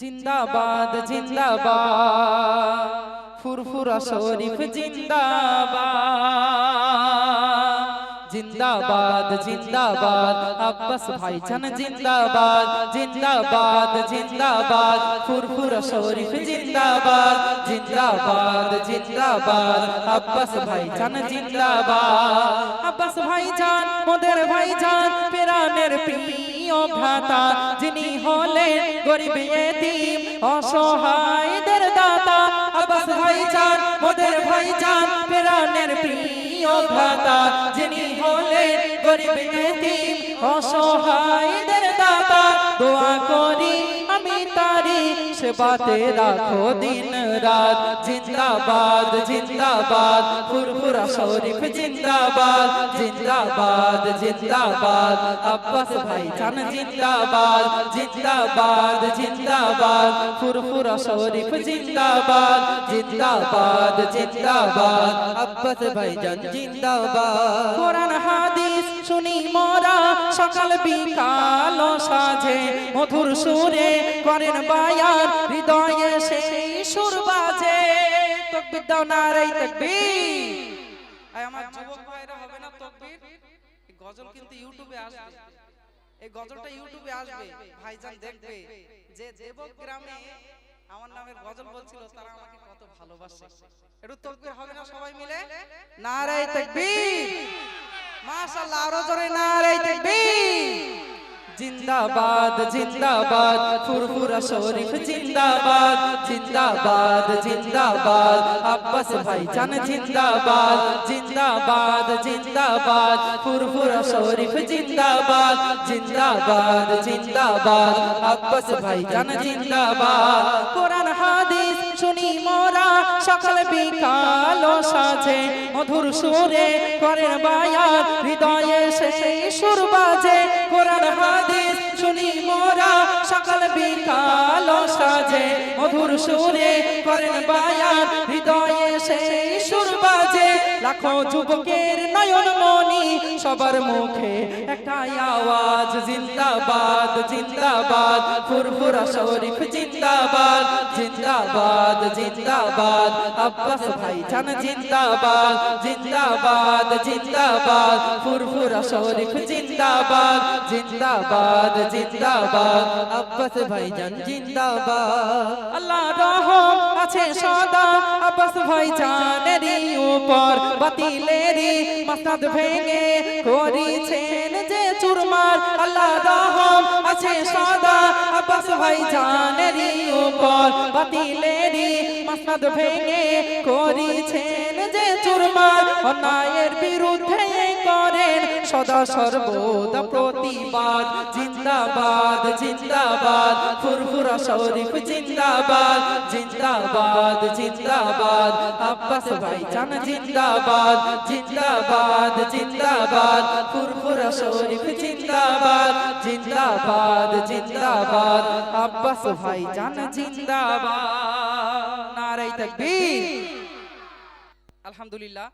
জিন্দাবাদ জিন্দাবাদ ফুরফুরা শরীফ জিন্দাবাদ। জিন্দাবাদ জিন্দাবাদ। আব্বাস ভাইজান জিন্দাবাদ জিন্দাবাদ জিন্দাবাদ। ফুরফুরা শরীফ জিন্দাবাদ জিন্দাবাদ জিন্দাবাদ। আব্বাস ভাইজান জিন্দাবাদ। আব্বাস ভাইজান মোদের ভাইজান পেরানের প্রিয় ভ্রাতা, যিনি হলেন গরিব এতিম, অসহায়দের দাতা। আব্বাস ভাইজান মোদের ভাইজান পেরানের প্রিয় ভ্রাতা যিনি হলেন গরিব এতিম অসহায়দের তারি সেবাতে রাখো দিন রাত জিন্দাবাদ জিন্দাবাদ ফুরফুরা শরীফ জিন্দাবাদ জিন্দাবাদ জিন্দাবাদ আব্বাস ভাইজান জিন্দাবাদ জিন্দাবাদ জিন্দাবাদ ফুরফুরা শরীফ জিন্দাবাদ জিন্দাবাদ জিন্দাবাদ আব্বাস ভাইজান জিন্দাবাদ কোরআন হাদিস শুনি মোরা সকাল বিকাল সাজে, মধুর সুরে করেন বায়ার, হৃদয়ে সেই সুর বাজে। দাও আমার যুবক ভাইরা, হবে না গজল কিন্তু ইউটিউবে আসবে। এই গজলটা ইউটিউবে আসবে, ভাইজান দেখবে। যে গ্রামে, আমার নামের গজল বলছিল, তারা আমাকে কত ভালোবাসে। একটু হবে না সবাই মিলে? নারে তকবীর। মাশাআল্লাহ, আরও জোরে নারে তাকবীর। জিন্দাবাদ জিন্দাবাদ, ফুরফুরা শরীফ জিন্দাবাদ জিন্দাবাদ জিন্দাবাদ, আব্বাস ভাইজান জিন্দাবাদ জিন্দাবাদ জিন্দাবাদ, ফুরফুরা শরীফ জিন্দাবাদ জিন্দাবাদ জিন্দাবাদ, আব্বাস ভাইজান জিন্দাবাদ। কোরআন সকাল বিকাল সাজে, মধুর সুরে করেন বায়া হৃদয়ে সেই সুর বাজে। কোরআন হাদিস শুনি মোরা, সকাল বিকাল সাজে। মধুর সুরে করেন বায়ার হৃদয়ে সেই সুর বাজে। লাখো যুবকের নয়ন মনি সবার মুখে একটাই আওয়াজ, জিন্দাবাদ জিন্দাবাদ। ফুরফুরা শরীফ, জিন্দাবাদ জিন্দাবাদ জিন্দাবাদ। আব্বাস ভাইজান জিন্দাবাদ জিন্দাবাদ জিন্দাবাদ। ফুরফুরা শরীফ, জিন্দাবাদ জিন্দাবাদ জিন্দাবাদ। আব্বাস ভাইজান জিন্দাবাদ। আল্লাহ রহম আছে সদা। আব্বাস ভাইজানেরই উপর বাতিলেরই মাস্তাদ ভেঙে করিছেন যে চুরমার। আল্লাহ রহম আছে সদা। আব্বাস ভাইজানেরই উপর বাতিলেরই মাস্তাদ ভেঙে করিছেন যে চুরমার। অন্যায়ের বিরুদ্ধে করেন। সদা সর্বদা প্রতিবাদ। জিন্দাবাদ জিন্দাবাদ। ফুরফুরা শরীফ, জিন্দাবাদ। জিন্দাবাদ জিন্দাবাদ। আব্বাস ভাইজান, জিন্দাবাদ। জিন্দাবাদ জিন্দাবাদ। ফুরফুরা শরীফ, জিন্দাবাদ। জিন্দাবাদ জিন্দাবাদ। আব্বাস ভাইজান, জিন্দাবাদ। নারাই তাকবীর। আলহামদুলিল্লাহ।